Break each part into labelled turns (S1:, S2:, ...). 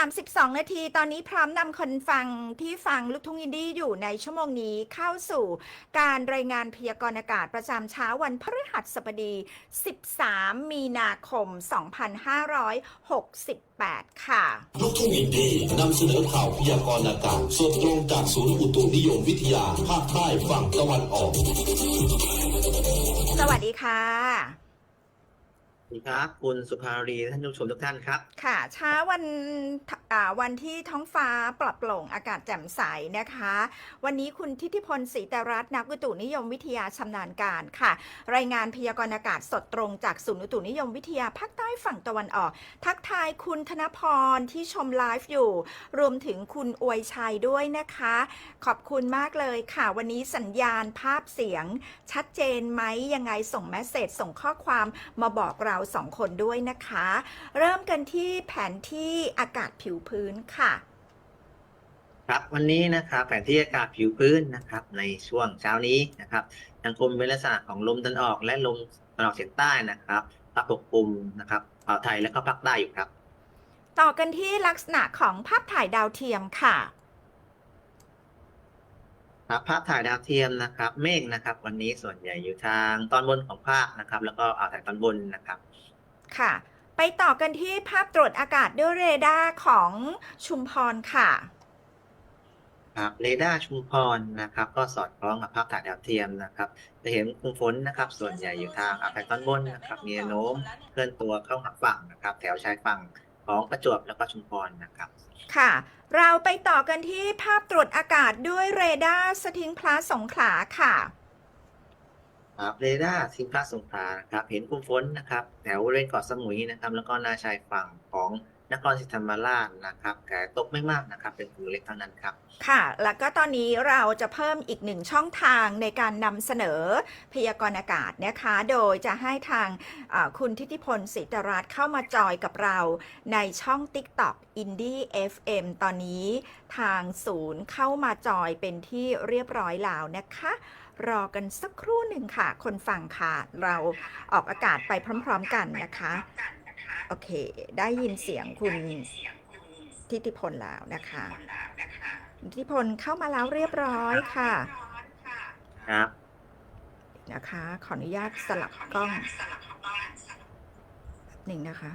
S1: 32 นาที ตอนนี้พร้อมนำคนฟังที่ฟังลูกทุ่งอินดี้อยู่ในชั่วโมงนี้เข้าสู่การรายงานพยากรณ์อากาศประจำเช้าวันพฤหัสบดี 13 มีนาคม 2568 ค่ะ
S2: ลูกทุ่งอินดี้นำเสนอข่าวพยากรณ์อากาศสดตรงจากศูนย์อุตุนิยมวิทยาภาคใต้ฝั่งตะวันออก
S1: สวัสดีค่ะ
S3: สวัส ดีครับ คุณสุภารีท่านผู้ชมทุกท่านครับ
S1: ค่ะ เช้าวันอ่าวันที่ท้องฟ้าปลอดโปร่งอากาศแจ่มใสนะคะ วันนี้คุณทิติพลศรีตรัตน์นักอุตุนิยมวิทยาชำนาญการค่ะ รายงานพยากรณ์อากาศสดตรงจากศูนย์อุตุนิยมวิทยาภาคใต้ฝั่งตะวันออก ทักทายคุณธนพรที่ชมไลฟ์อยู่ รวมถึงคุณอวยชัยด้วยนะคะ ขอบคุณมากเลยค่ะ วันนี้สัญญาณภาพเสียง ชัดเจนไหมยังไงส่งแมสเซจส่งข้อความมาบอกเราสองคนด้วยนะคะ เริ่มกันที่แผนที่อากาศผิวพื้นค่ะ
S3: ครับวันนี้นะครับแผนที่อากาศผิวพื้นนะครับ ในช่วงเช้านี้นะครับยังคงเป็นลักษณะของลมตะวันออกและลมตะวันออกเฉียงใต้นะครับพัดปกคลุมนะครับอ่าวไทยและก็ภาคใต้อยู่ครับ
S1: ต่อกันที่ลักษณะของภาพถ่ายดาวเทียมค่ะ
S3: ครับภาพถ่ายดาวเทียมนะครับ เมฆนะครับ วันนี้ส่วนใหญ่อยู่ทางตอนบนของภาคนะครับ แล้วก็อ่าวไทยตอนบนนะครับ
S1: ค่ะ ไปต่อกันที่ภาพตรวจอากาศด้วยเรดาร์ของชุมพรค่ะ
S3: ครับเรดาร์ชุมพรนะครับ ก็สอดคล้องกับภาพถ่ายดาวเทียมนะครับ จะเห็นกลุ่มฝนนะครับ ส่วนใหญ่อยู่ทางอ่าวไทยตอนบนนะครับ มีแนวโน้มเคลื่อนตัวเข้าหาฝั่งนะครับ แถวชายฝั่งของประจวบแล้วก็ชุมพรนะครับ
S1: ค่ะ เราไปต่อกันที่ภาพตรวจอากาศด้วยเรดาร์สทิงพลาสงขลาค่ะ
S3: ครับเรดาร์ทิงพลาสงขลานะครับ เห็นกลุ่มฝนนะครับ แถวบริเวณเกาะสมุยนะครับ แล้วก็นาชายฝั่งของ นครศรีธรรมราชนะครับแต่ตกไม่มากนะครับ เป็นกลุ่มเล็กเท่านั้นครับ
S1: ค่ะ แล้วก็ตอนนี้เราจะเพิ่มอีกหนึ่งช่องทางในการนำเสนอพยากรณ์อากาศนะคะ โดยจะให้ทางคุณทิติพลศิตรัตน์เข้ามาจอยกับเราในช่อง TikTok Indie FM ตอนนี้ทางศูนย์เข้ามาจอยเป็นที่เรียบร้อยแล้วนะคะรอกันสักครู่หนึ่งค่ะ คนฟังค่ะ เราออกอากาศไปพร้อม ๆ กันนะคะ โอเค ได้ยินเสียงคุณทิติพลแล้วนะคะคุณทิติพลเข้ามาแล้วเรียบร้อยค่ะ
S3: ครับ
S1: นะคะ ขออนุญาตสลับกล้องหนึ่งนะคะ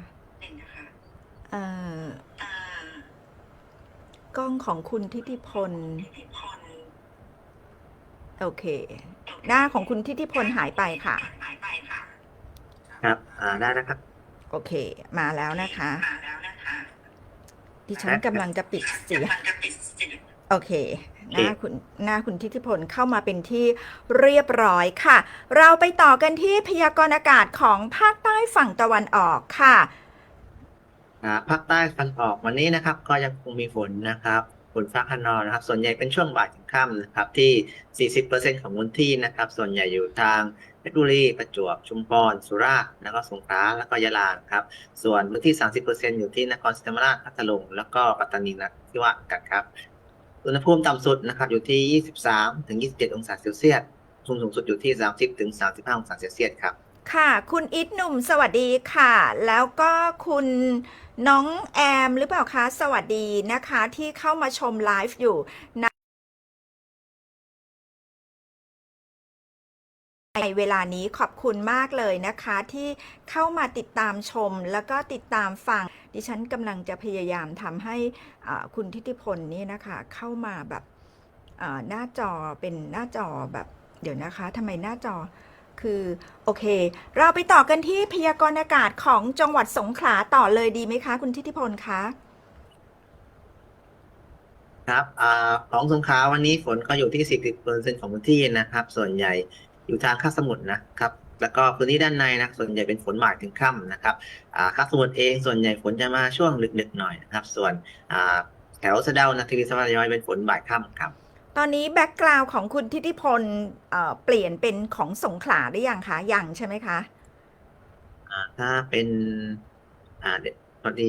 S1: เอ่อกล้องของคุณทิติพล โอเค หน้าของคุณทิติพลหายไปค่ะ
S3: ครับอ่าได้นะครับ
S1: โอเค มาแล้วนะคะ ดิฉันกำลังจะปิดเสียงโอเค หน้าคุณหน้าคุณทิติพลเข้ามาเป็นที่เรียบร้อยค่ะ เราไปต่อกันที่พยากรณ์อากาศของภาคใต้ฝั่งตะวันออกค่ะ
S3: อ่าภาคใต้ฟันออกวันนี้นะครับ ก็ยังคงมีฝนนะครับ ฝนฟ้าขนองนะครับ ส่วนใหญ่เป็นช่วงบ่ายถึงค่ำนะครับ ที่ 40%ของพื้นที่นะครับ ส่วนใหญ่อยู่ทางเพชรบุรีประจวบชุมพรสุราษฎร์แล้วก็สงขลาแล้วก็ยะลาครับ ส่วนพื้นที่ 30%อยู่ที่นครศรีธรรมราชพัทลุงแล้วก็ปัตตานีนะที่ว่ากันครับอุณหภูมิต่ำสุดนะครับอยู่ที่ 23-27 องศาเซลเซียสสูงสุดอยู่ที่ 30-35 องศาเซลเซียสครับ
S1: ค่ะ คุณอิทหนุ่มสวัสดีค่ะ แล้วก็คุณน้องแอมหรือเปล่าคะสวัสดีนะคะที่เข้ามาชมไลฟ์อยู่ในเวลานี้ขอบคุณมากเลยนะคะที่เข้ามาติดตามชมแล้วก็ติดตามฟัง ดิฉันกำลังจะพยายามทำให้คุณทิติพลนี่นะคะเข้ามาแบบหน้าจอเป็นหน้าจอแบบเดี๋ยวนะคะทำไมหน้าจอ คือโอเค เราไปต่อกันที่พยากรณ์อากาศของจังหวัดสงขลาต่อเลยดีไหมคะ คุณทิติพลคะ
S3: ครับอของสงขลาวันนี้ฝนก็อยู่ที่ 40%ของพื้นที่นะครับ ส่วนใหญ่อยู่ทางคาบสมุทรนะครับ แล้วก็พื้นที่ด้านในนะ ส่วนใหญ่เป็นฝนบ่ายถึงค่ำนะครับอ่าคาบสมุทรเองส่วนใหญ่ฝนจะมาช่วงดึกๆหน่อยนะครับ ส่วนแถวสะเดานาทีสวรรยอยเป็นฝนบ่ายค่ำครับ
S1: ตอนนี้แบ็กกราวด์ของคุณทิติพลเอ่อเปลี่ยนเป็นของสงขลาหรือยังคะยังใช่ไหมคะ
S3: อ่าถ้าเป็น อ่าเดี๋ยวพอดี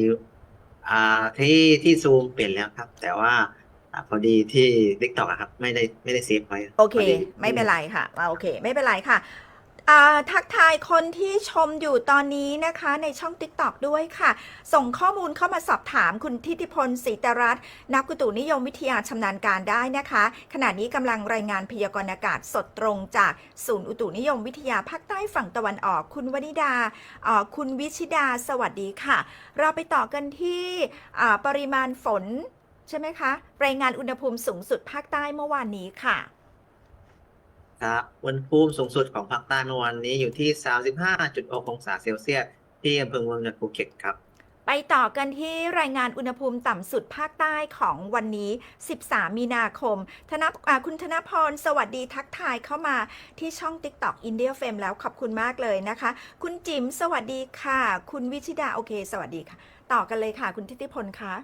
S3: อ่าที่ที่ซูมเปลี่ยนแล้วครับ แต่ว่าอ่าพอดีที่ทิกตอกครับ ไม่ได้ไม่ได้เซฟไว้
S1: โอเค
S3: พดี
S1: ไม่เป็นไรค่ะอ่าโอเค ไม่เป็นไรค่ะอ่า ทักทายคนที่ชมอยู่ตอนนี้นะคะในช่อง TikTok ด้วยค่ะ ส่งข้อมูลเข้ามาสอบถามคุณทิติพลศรีตรัตน์นักอุตุนิยมวิทยาชำนาญการได้นะคะ ขณะนี้กำลังรายงานพยากรณ์อากาศสดตรงจากศูนย์อุตุนิยมวิทยาภาคใต้ฝั่งตะวันออก คุณวนิดา คุณวิชิดา สวัสดีค่ะ เราไปต่อกันที่ปริมาณฝนใช่ไหมคะ รายงานอุณหภูมิสูงสุดภาคใต้เมื่อวานนี้ค่ะ
S3: ครับอุณหภูมิสูงสุดของภาคใต้เมื่อวานนี้อยู่ที่ 35.6 องศาเซลเซียส ที่อำเภอเมืองจังหวัดภูเก็ตครับ
S1: ไปต่อกันที่รายงานอุณหภูมิต่ำสุดภาคใต้ของวันนี้ 13 มีนาคมธนอ่าคุณธนพร สวัสดีทักทายเข้ามาที่ช่อง TikTok India f a m แล้วขอบคุณมากเลยนะคะ คุณจิ๋มสวัสดีค่ะ คุณวิชิดาโอเค สวัสดีค่ะ ต่อกันเลยค่ะ คุณทิติพลคะ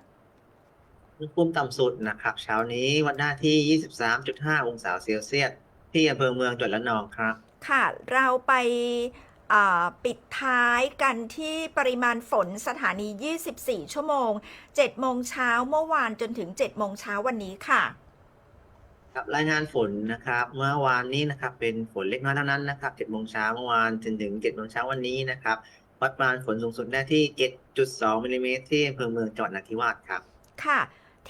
S3: อุณหภูมิต่ำสุดนะครับ เช้านี้วันหน้าที่ 23.5 องศาเซลเซียส ที่อำเภอเมืองจังหวัดระนองครับ
S1: ค่ะ เราไปอ่าปิดท้ายกันที่ปริมาณฝนสถานี 24 ชั่วโมง 7 โมงเช้าเมื่อวานจนถึง 7 โมงเช้าวันนี้ค่ะ
S3: ครับรายงานฝนนะครับ เมื่อวานนี้นะครับ เป็นฝนเล็กน้อยเท่านั้นนะครับ7โมงเช้าเมื่อวานจนถึง7โมงเช้าวันนี้นะครับวัดปริมาณฝนสูงสุดได้ที่ 7.2มิลลิเมตรที่อำเภอเมืองจังหวัดนราธิวาสครับ
S1: ค่ะ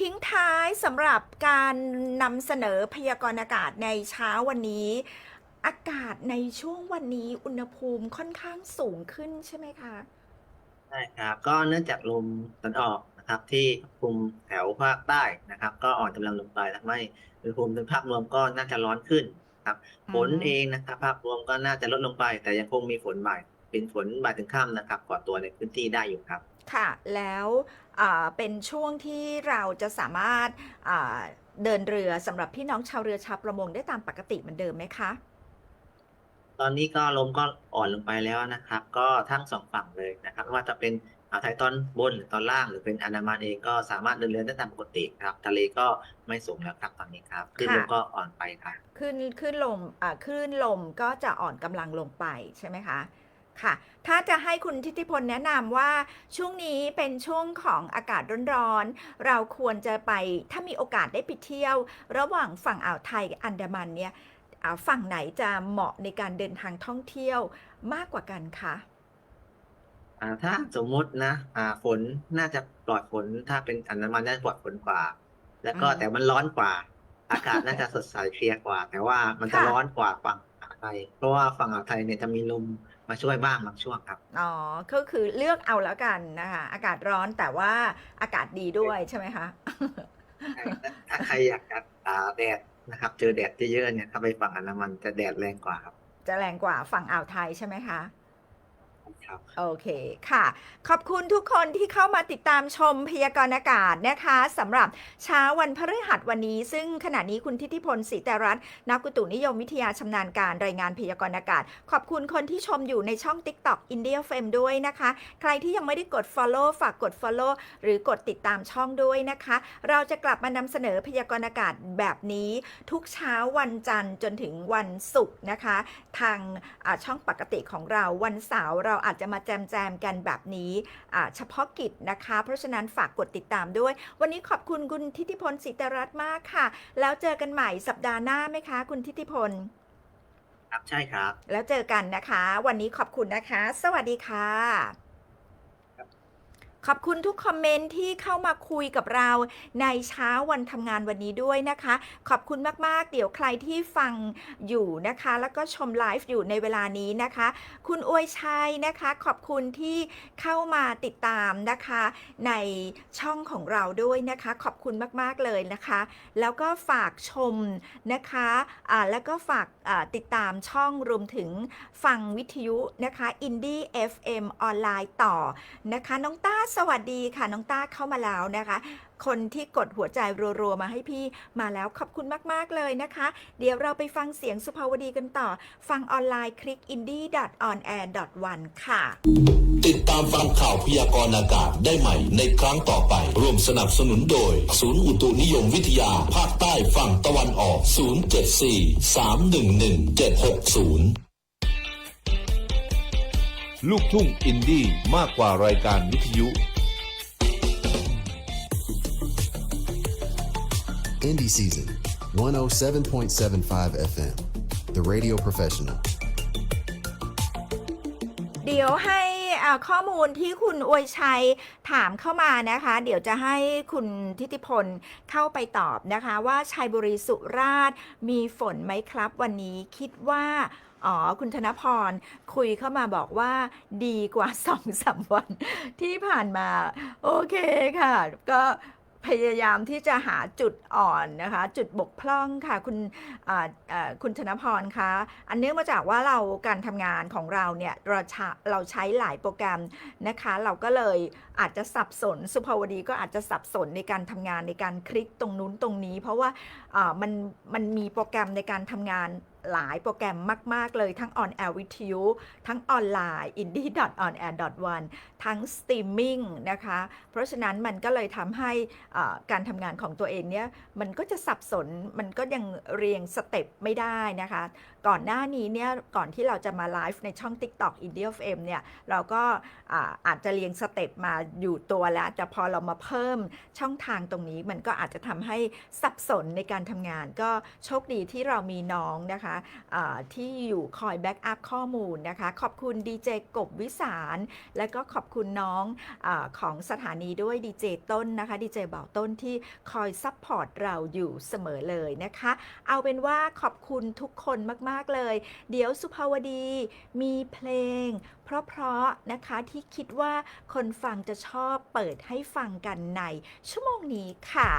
S1: ทิ้งท้ายสำหรับการนำเสนอพยากรณ์อากาศในเช้าวันนี้ อากาศในช่วงวันนี้อุณหภูมิค่อนข้างสูงขึ้นใช่ไหมคะ
S3: ใช่ครับก็เนื่องจากลมตะวันออกนะครับ ที่คุมแถวภาคใต้นะครับ ก็อ่อนกำลังลงไปทำให้อุณหภูมิโดยภาพรวมก็น่าจะร้อนขึ้นครับ
S1: อืม
S3: ฝนเองนะครับภาพรวมก็น่าจะลดลงไป แต่ยังคงมีฝนบ่ายเป็นฝนบ่ายถึงค่ำนะครับก่อตัวในพื้นที่ได้อยู่ครับ
S1: ค่ะ แล้วอ่า เป็นช่วงที่เราจะสามารถอ่าเดินเรือสำหรับพี่น้องชาวเรือชาวประมงได้ตามปกติเหมือนเดิมไหมคะ
S3: ตอนนี้ก็ลมก็อ่อนลงไปแล้วนะครับ ก็ทั้งสองฝั่งเลยนะครับไม่ว่าจะเป็นอ่าวไทยตอนบนหรือตอนล่างหรือเป็นอันดามันเองก็สามารถเดินเรือได้ตามปกติครับ ทะเลก็ไม่สูงแล้วครับตอนนี้ครับคลื่นลม
S1: ค่ะ
S3: ก็อ่อนไปครับ
S1: ขึ้นขึ้นลมอ่าคลื่นลมก็จะอ่อนกำลังลงไปใช่ไหมคะ ค่ะ ถ้าจะให้คุณทิติพลแนะนำว่าช่วงนี้เป็นช่วงของอากาศร้อนๆ เราควรจะไปถ้ามีโอกาสได้ไปเที่ยว ระหว่างฝั่งอ่าวไทยกับอันดามันเนี่ยอ่าฝั่งไหนจะเหมาะในการเดินทางท่องเที่ยวมากกว่ากันคะ
S3: อ่าถ้าสมมุตินะอ่าฝนน่าจะปลอดฝนถ้าเป็นอันดามันน่าจะปลอดฝนกว่า แล้วก็
S1: อืม
S3: แต่มันร้อนกว่า อากาศน่าจะสดใสเคลียร์กว่า แต่ว่ามันจะ
S1: ค่ะ
S3: ร้อนกว่าฝั่งอ่าวไทยเพราะว่าฝั่งอ่าวไทยเนี่ยจะมีลม มาช่วยบ้างบางช่วงครับ
S1: อ๋อ ก็คือเลือกเอาแล้วกันนะคะ อากาศร้อนแต่ว่าอากาศดีด้วยใช่ไหมคะ
S3: ใช่ถ้าใครอยากจะตากแดดนะครับ เจอแดดเยอะๆเนี่ยถ้าไปฝั่งอันดามันจะแดดแรงกว่าครับ
S1: จะแรงกว่าฝั่งอ่าวไทยใช่ไหมคะ
S3: ครับ
S1: โอเคค่ะ ขอบคุณทุกคนที่เข้ามาติดตามชมพยากรณ์อากาศนะคะสำหรับเช้าวันพฤหัสวันนี้ ซึ่งขณะนี้คุณทิติพลศรีแต่รัตน์นักอุตุนิยมวิทยาชำนาญการรายงานพยากรณ์อากาศ ขอบคุณคนที่ชมอยู่ในช่อง TikTok India f a m ด้วยนะคะ ใครที่ยังไม่ได้กด Follow ฝากกด Follow หรือกดติดตามช่องด้วยนะคะ เราจะกลับมานำเสนอพยากรณ์อากาศแบบนี้ ทุกเช้าวันจันทร์จนถึงวันศุกร์นะคะ ทางช่องปกติของเราวันเสาร์เราอาจจะมาแจมแจมๆกันแบบนี้อ่าเฉพาะกิจนะคะ เพราะฉะนั้นฝากกดติดตามด้วย วันนี้ขอบคุณคุณทิติพลศรีตรัตน์มากค่ะ แล้วเจอกันใหม่สัปดาห์หน้าไหมคะ คุณทิติพล
S3: ครับใช่ครับ
S1: แล้วเจอกันนะคะ วันนี้ขอบคุณนะคะ สวัสดีค่ะ ขอบคุณทุกคอมเมนต์ที่เข้ามาคุยกับเราในเช้าวันทำงานวันนี้ด้วยนะคะ ขอบคุณมาก ๆ เดี๋ยวใครที่ฟังอยู่นะคะ แล้วก็ชมไลฟ์อยู่ในเวลานี้นะคะ คุณอวยชัยนะคะ ขอบคุณที่เข้ามาติดตามนะคะ ในช่องของเราด้วยนะคะ ขอบคุณมาก ๆ เลยนะคะ แล้วก็ฝากชมนะคะอ่าแล้วก็ฝากติดตามช่องรวมถึงฟังวิทยุนะคะ Indie FM ออนไลน์ต่อนะคะ น้องต้าสวัสดีค่ะน้องต้าเข้ามาแล้วนะคะ คนที่กดหัวใจรัวๆมาให้พี่มาแล้วขอบคุณมากๆเลยนะคะ เดี๋ยวเราไปฟังเสียงสุภาวดีกันต่อ ฟังออนไลน์คลิก indie.onair.one ค่ะ
S2: ติดตามฟังข่าวพยากรณ์อากาศได้ใหม่ในครั้งต่อไปร่วมสนับสนุนโดย ศูนย์อุตุนิยมวิทยา ภาคใต้ฝั่งตะวันออก 074 311 760
S4: ลูกทุ่งอินดี้มากกว่ารายการวิทยุ
S5: Indie Season, 107.75 FM, The Radio Professional.
S1: ยวให้อ่าข้อมูลที่คุณอวยชัยถามเข้ามานะคะ เดี๋ยวจะให้คุณทิติพลเข้าไปตอบนะคะ ว่าชัยบุรีสุราษฎร์มีฝนไหมครับ วันนี้คิดว่า อ๋อ คุณธนพรคุยเข้ามาบอกว่าดีกว่าสองสามวันที่ผ่านมา โอเคค่ะ ก็พยายามที่จะหาจุดอ่อนนะคะ จุดบกพร่องค่ะ คุณคุณธนพรคะอันเนื่องมาจากว่าเราการทำงานของเราเนี่ยเราใช้เราใช้หลายโปรแกรมนะคะ เราก็เลยอาจจะสับสนสุภาวดีก็อาจจะสับสนในการทำงานในการคลิกตรงนู้นตรงนี้ เพราะว่ามันมันมีโปรแกรมในการทำงาน หลายโปรแกรมมาก ๆ เลยทั้ง on air วิทยุทั้งออนไลน์ indie on air one ทั้งสตรีมมิ่งนะคะ เพราะฉะนั้นมันก็เลยทำให้การทำงานของตัวเองเนี่ยมันก็จะสับสนมันก็ยังเรียงสเต็ปไม่ได้นะคะ ก่อนหน้านี้เนี่ยก่อนที่เราจะมาไลฟ์ในช่อง TikTok India FM เนี่ยเราก็อาอาจจะเรียงสเต็ปมาอยู่ตัวแล้ว แต่พอเรามาเพิ่มช่องทางตรงนี้มันก็อาจจะทำให้สับสนในการทำงาน ก็โชคดีที่เรามีน้องนะคะที่อยู่คอยแบ็กอัพข้อมูลนะคะ ขอบคุณดีเจกบวิสาร และก็ขอบคุณน้องอของสถานีด้วยดีเจต้นนะคะดีเจเบาต้นที่คอยซัพพอร์ตเราอยู่เสมอเลยนะคะ เอาเป็นว่าขอบคุณทุกคนมาก ๆ เลย เดี๋ยวสุภาวดีมีเพลง เพราะๆนะคะที่คิดว่าคนฟังจะชอบเปิดให้ฟังกันในชั่วโมงนี้ค่ะ